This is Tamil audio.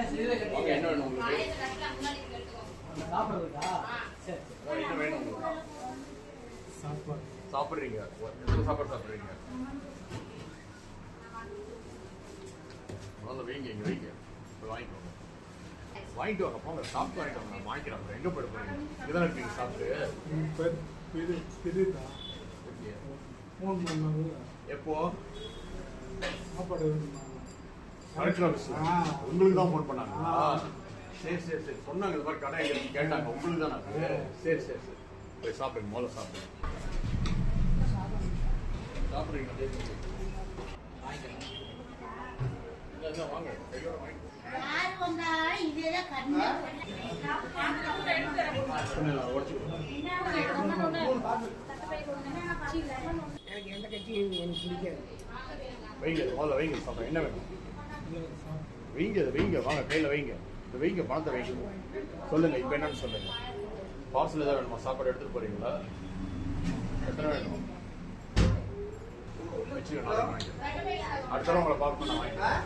என்ன வேணும் சாப்பாடு. சாப்பிடுறீங்க? சாப்பாடு சாப்பிடுறீங்க? முதல்ல வைங்க இங்க வைங்க. போய் வாங்கிக்கோங்க வாங்கிட்டு வாங்க போங்க. சாப்பிட்டு வாங்கிட்டு வாங்க. நான் வாங்கிக்கிறேன். எங்க போயிட்டு போறீங்க? இங்கதான் இருக்கீங்க சாப்பிட்டு? எப்போ? சாப்பாடு. கலெக்டர் ஆஃபீஸ் ஆ. உங்களுக்கு தான் ஃபோன் பண்ணாங்களா ஆ. சரி சரி சரி. சொன்னாங்க இந்த மாதிரி கடை கேட்டாங்க. உங்களுக்கு தான் அது? சரி. சரி சரி போய் சாப்பிடுங்க முதல்ல சாப்பிடுங்க இல்ல, வாங்க. கையோட உடைச்சுக்கோங்க. எனக்கு எந்த கட்சியும் எனக்கு பிடிக்காது வைங்க முதல்ல வைங்க சாப்பிடுங்க. என்ன வேணும். வைங்க வைங்க வாங்க கையில் வைங்க. இந்த வைங்க பணத்தை வைங்க. சொல்லுங்க இப்போ என்னன்னு சொல்லுங்க. பார்சல் ஏதாவது வேணுமா? சாப்பாடு எடுத்துட்டு போறீங்களா? எத்தனை வேணும்? வச்சுக்கணும். அடுத்த உங்களை பார்க்கணும் நான் வாங்கிக்கிறேன்.